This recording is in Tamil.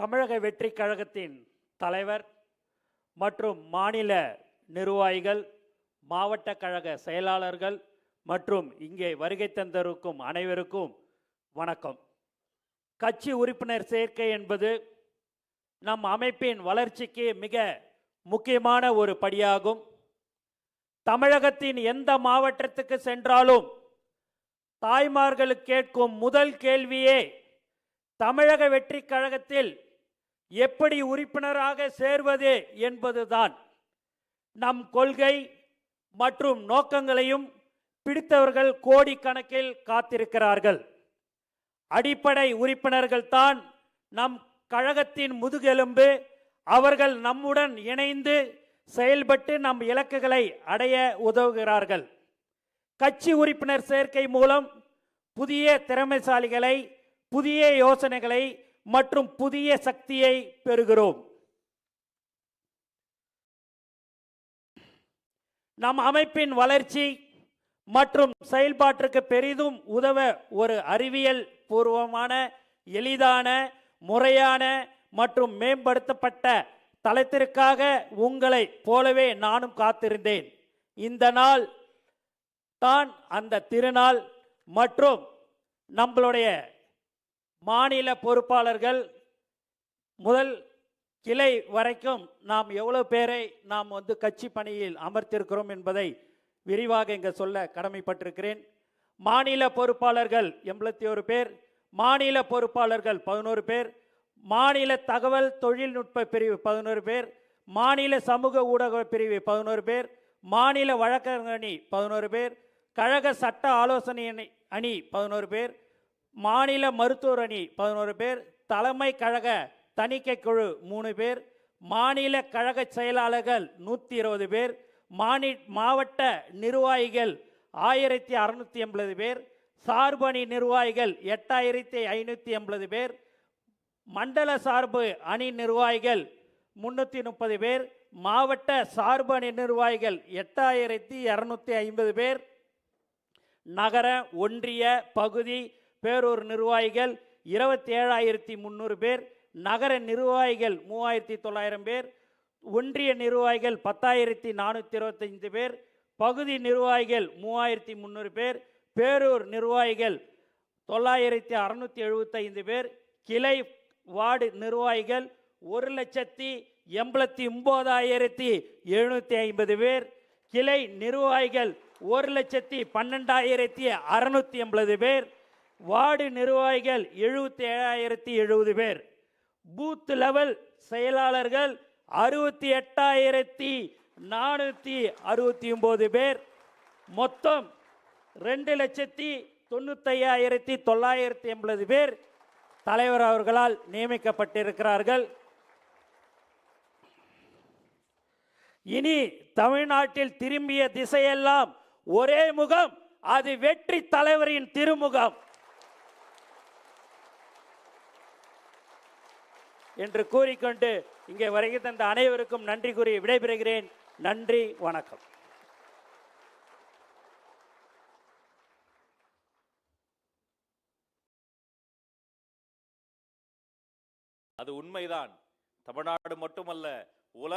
தமிழக வெற்றி கழகத்தின் தலைவர் மற்றும் மாநில நிர்வாகிகள் மாவட்ட கழக செயலாளர்கள் மற்றும் இங்கே வருகை தந்திருக்கும் அனைவருக்கும் வணக்கம். கட்சி உறுப்பினர் சேர்க்கை என்பது நம் அமைப்பின் வளர்ச்சிக்கு மிக முக்கியமான ஒரு படியாகும். தமிழகத்தின் எந்த மாவட்டத்துக்கு சென்றாலும் தாய்மார்களுக்கு கேட்கும் முதல் கேள்வியே தமிழக வெற்றி கழகத்தில் எப்படி உறுப்பினராக சேர்வது என்பதுதான் நம் கொள்கை மற்றும் நோக்கங்களையும் பிடித்தவர்கள் கோடிக்கணக்கில் காத்திருக்கிறார்கள். அடிப்படை உறுப்பினர்கள் தான் நம் கழகத்தின் முதுகெலும்பு அவர்கள் நம்முடன் இணைந்து செயல்பட்டு நம் இலக்குகளை அடைய உதவுகிறார்கள். கட்சி உறுப்பினர் சேர்க்கை மூலம் புதிய திறமைசாலிகளை புதிய யோசனைகளை மற்றும் புதிய சக்தியை பெறுகிறோம். நம் அமைப்பின் வளர்ச்சி மற்றும் செயல்பாட்டிற்கு பெரிதும் உதவ ஒரு அறிவியல் பூர்வமான எளிதான முறையான மற்றும் மேம்படுத்தப்பட்ட தளத்திற்காக உங்களை போலவே நானும் காத்திருந்தேன். இந்த நாள் தான் அந்த திருநாள் மற்றும் நம்மளுடைய மாநில பொறுப்பாளர்கள் முதல் கிளை வரைக்கும் நாம் எவ்வளவு பேரை நாம் வந்து கட்சி பணியில் அமர்த்திருக்கிறோம் என்பதை விரிவாக இங்கே சொல்ல கடமைப்பட்டிருக்கிறேன். மாநில பொறுப்பாளர்கள் எண்பத்தி ஒரு பேர் மாநில பொறுப்பாளர்கள் பதினோரு பேர் மாநில தகவல் தொழில்நுட்ப பிரிவு பதினோரு பேர் மாநில சமூக ஊடக பிரிவு பதினோரு பேர் மாநில வழக்கறிஞர் அணி பதினோரு பேர் கழக சட்ட ஆலோசனை அணி அணி பதினோரு பேர் மாநில மருத்துவர் அணி பதினோரு பேர் தலைமை கழக தணிக்கை குழு மூணு பேர் மாநில கழக செயலாளர்கள் நூற்றி இருபது பேர் மாநி மாவட்ட நிர்வாகிகள் ஆயிரத்தி அறுநூத்தி எண்பது பேர் சார்பணி நிர்வாகிகள் எட்டாயிரத்தி ஐநூற்றி எண்பது பேர் மண்டல சார்பு அணி நிர்வாகிகள் முன்னூற்றி முப்பது பேர் மாவட்ட சார்பு அணி நிர்வாகிகள் எட்டாயிரத்தி இரநூத்தி ஐம்பது பேர். நகர ஒன்றிய பகுதி பேரூர் நிர்வாகிகள் இருபத்தி ஏழாயிரத்தி முந்நூறு பேர் நகர நிர்வாகிகள் மூவாயிரத்தி தொள்ளாயிரம் பேர் ஒன்றிய நிர்வாகிகள் பத்தாயிரத்தி நானூற்றி இருபத்தைந்து பேர் பகுதி நிர்வாகிகள் மூவாயிரத்தி முந்நூறு பேர் பேரூர் நிர்வாகிகள் தொள்ளாயிரத்தி அறநூற்றி எழுபத்தைந்து பேர் கிளை வார்டு நிர்வாகிகள் ஒரு லட்சத்தி எண்பத்தி ஒம்போதாயிரத்தி எழுநூற்றி ஐம்பது பேர் கிளை நிர்வாகிகள் ஒரு லட்சத்தி பன்னெண்டாயிரத்தி அறநூற்றி எண்பது பேர் வார்டு நிர்வாகிகள் எழுபத்தி ஏழாயிரத்தி எழுபது பேர். பூத் லெவல் செயலாளர்கள் அறுபத்தி எட்டாயிரத்தி நானூற்றி அறுபத்தி ஒம்பது பேர். மொத்தம் ரெண்டு லட்சத்தி தொண்ணூத்தையாயிரத்தி தொள்ளாயிரத்தி எண்பது பேர் தலைவர் அவர்களால் நியமிக்கப்பட்டிருக்கிறார்கள். இனி தமிழ்நாட்டில் திரும்பிய திசையெல்லாம் ஒரே முகம் அது வெற்றி தலைவரின் திருமுகம். என்று கூறிக்கொண்டு இங்கே வருகை தந்த அனைவருக்கும் நன்றி கூறி விடைபெறுகிறேன். நன்றி வணக்கம். அது உண்மைதான். தமிழ்நாடு மட்டுமல்ல உலக